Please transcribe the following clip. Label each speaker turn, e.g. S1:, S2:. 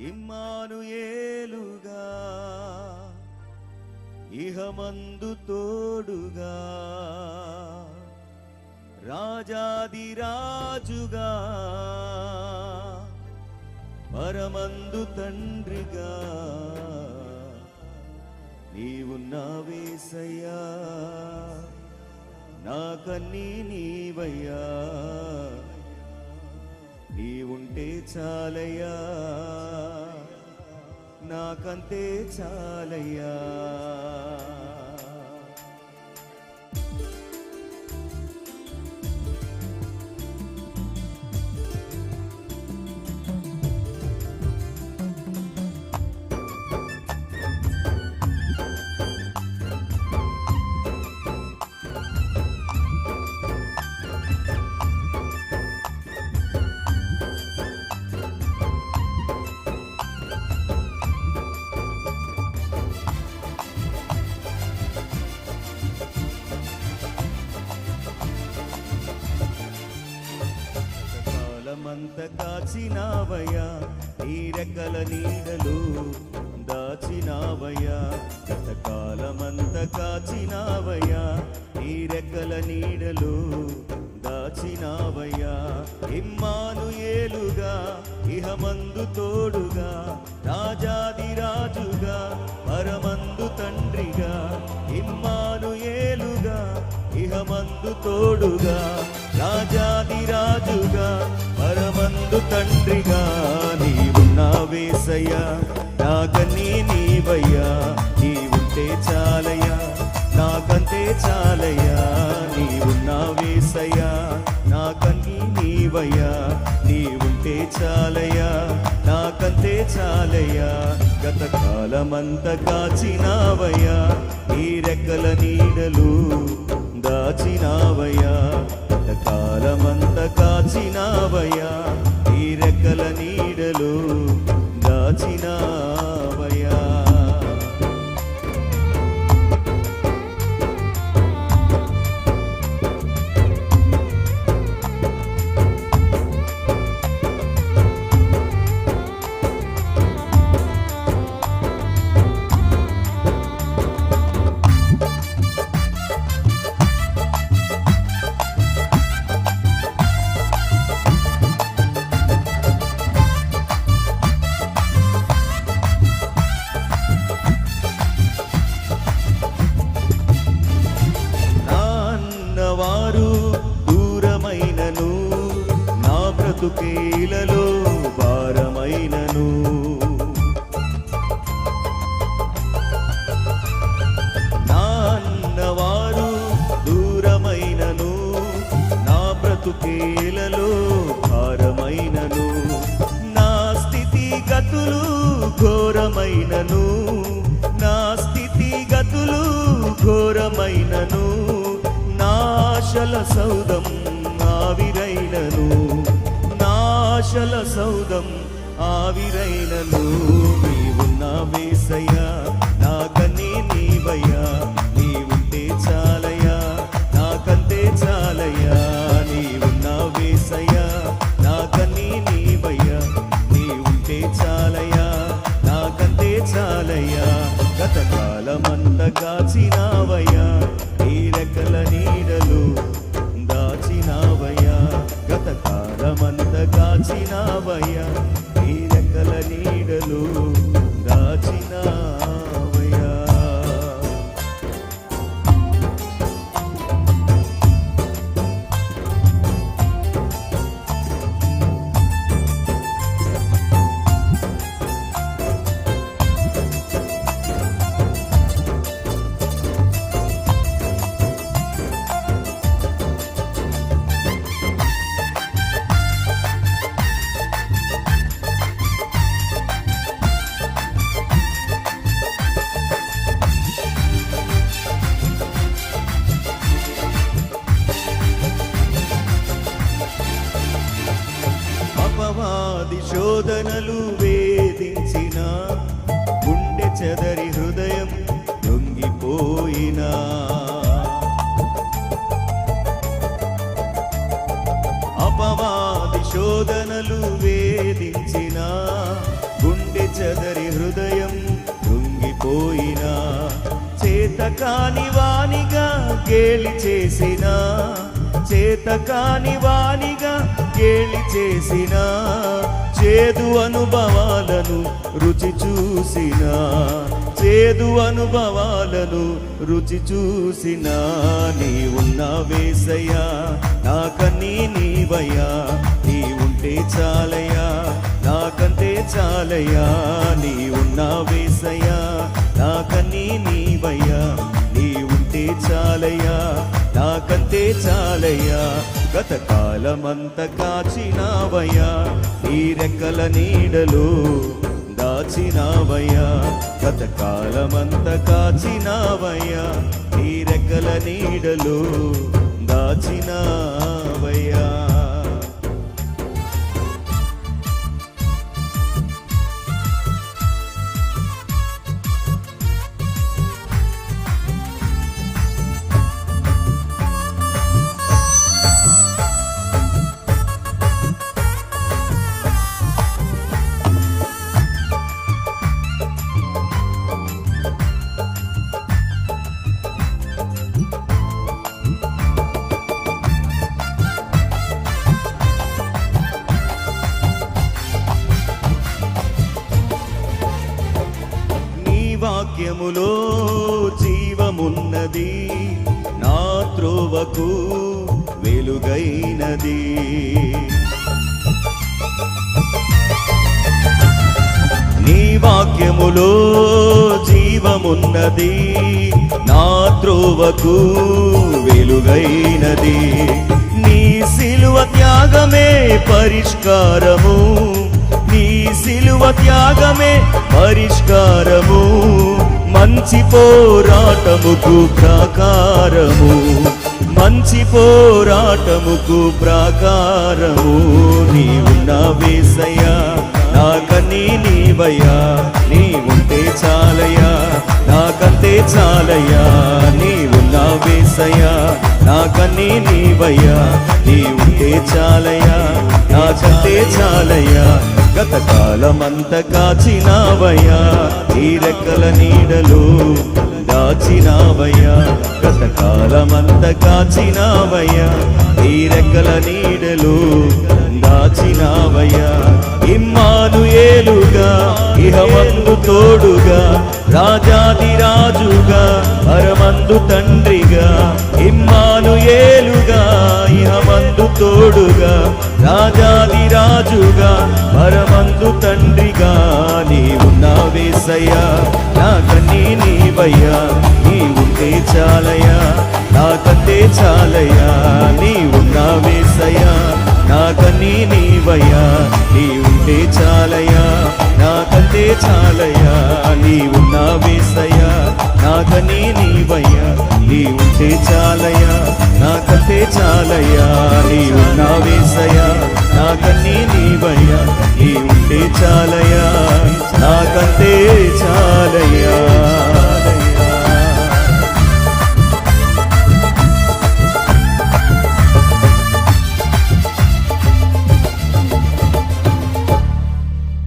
S1: ఇమ్మానుయేలుగా ఇహమందు తోడుగా రాజాది రాజుగా పరమందు తండ్రిగా. నీవున్నావేసయ్యా నాకన్నీ నీవయ్యా. నీవుంటే చాలయ్యా. నాకంతే చాలయ్యా. కాలమంత కాచినావయ్యా నీ రెక్కల నీడలు దాచినావయ్యా గతకాలమంత కాచినావయ్యా నీ రెక్కల నీడలు దాచినావయ్యా. ఇమ్మాను ఏలుగా ఇహమందు తోడుగా రాజాది రాజుగా పరమందు తండ్రిగా ఇమ్మాను ఏలుగా ఇహమందు తోడుగా రాజాది రాజుగా నందు తండ్రిగా నీ నీవున్నావేసయ్యా నాకన్నీ నీవయ్యా. నీ ఉంటే చాలయ్యా. నాకంతే చాలయ్యా. నీవున్నావేసయ్యా నాకన్నీ నీవయ్యా. నీ ఉంటే చాలయ్యా. నాకంతే చాలయ్యా. గత కాలమంత కాచినావయ్యా. నీ రెక్కల నీడలు దాచినావయ్యా. గత కాలమంత కాచినావయ్యా. ఘోరమైనను నా స్థితిగతులు ఘోరమైనను నాశల సౌదం ఆవిరైనను నాశల సౌదం ఆవిరైనను. నీవున్న వేసయ్యా కాచినావయ్యా నీ నీడలు దాచినావయ్యా గత కాలమంత కాచినావయ్యా శోధనలు వేధించిన గుండె చెదరి హృదయం లొంగిపోయినా. అపవాది శోధనలు వేధించిన గుండె చెదరి హృదయం లొంగిపోయినా. చేతకాని వాణిగా వానిగా గేలి చేసినా చేతకాని వాణిగా వానిగా గేలి చేసినా చేదు అనుభవాలను రుచి చూసిన చేదు అనుభవాలను రుచి చూసిన నీ ఉన్న వేసయ్యా నాకన్నీ నీవయ్యా నీ ఉంటే చాలయ్యా నాకంటే చాలయ్యా నీ ఉన్న వేసయ్యా నాకన్నీ నీవయ్యా నీ ఉంటే చాలయ్యా. నాకంతే చాలయ్యా. గతకాలమంత కాచినావయ్యా. నీ రెక్కల నీడలు దాచినావయ్యా. గతకాలమంత కాచినావయ్యా. నీ రెక్కల నీడలు దాచినావయ్యా. జీవమున్నది నా త్రోవకు వెలుగైనది. నీ వాక్యములో జీవమున్నది నా త్రోవకు వెలుగైనది. నీ సిలువ త్యాగమే పరిష్కారము నీ సిలువ త్యాగమే పరిష్కారము. మంచి పోరాటముకు ప్రాకారము. మంచి పోరాటముకు ప్రాకారము. నీ ఉన్న నాకన్నీ నీవయ్యా నీ ఉంటే చాలయ్యా నాకంతే చాలయ్యా నీ వేసయ్యా నాకన్నీ నీవయ్యా నీ ఉంటే చాలయ్యా నాకంతే చాలయ్యా గత కాలమంత కాచినావయ్యా ఈ రెక్కల నీడలు దాచినావయ్యా గత కాలమంత కాచినావయ్యా ఈ రెక్కల నీడలు దాచినావయ్యా ఇమ్మాను ఏలుగా ఇహమందు తోడుగా రాజాది రాజుగా పరమందు తండ్రిగా ఇమ్మాను ఏలుగా ఇహమందు తోడుగా. రాజాది రాజుగా పరమందు తండ్రిగా నీవున్నావేసయ్యా నా నాకన్నీ నీవయ్యా నీవుంటే ఉంటే చాలయ్యా నాకంతే చాలయ్యా నీవున్నావేసయ్యా నాకన్నీ నీవయ్యా నీవుంటే చాలయ్యా. చాలయ్యా నాకంతే చాలయ్యా నీ ఉన్నావేసయ్యా నీవయ్యా నీ ఉంటే చాలయ్యా. నాకంతే చాలయ్యా నీ ఉన్నావేసయ్యా నాకన్నీ నీవయ్యా నీ ఉంటే చాలయ్యా. నాకంటే చాలయ్యా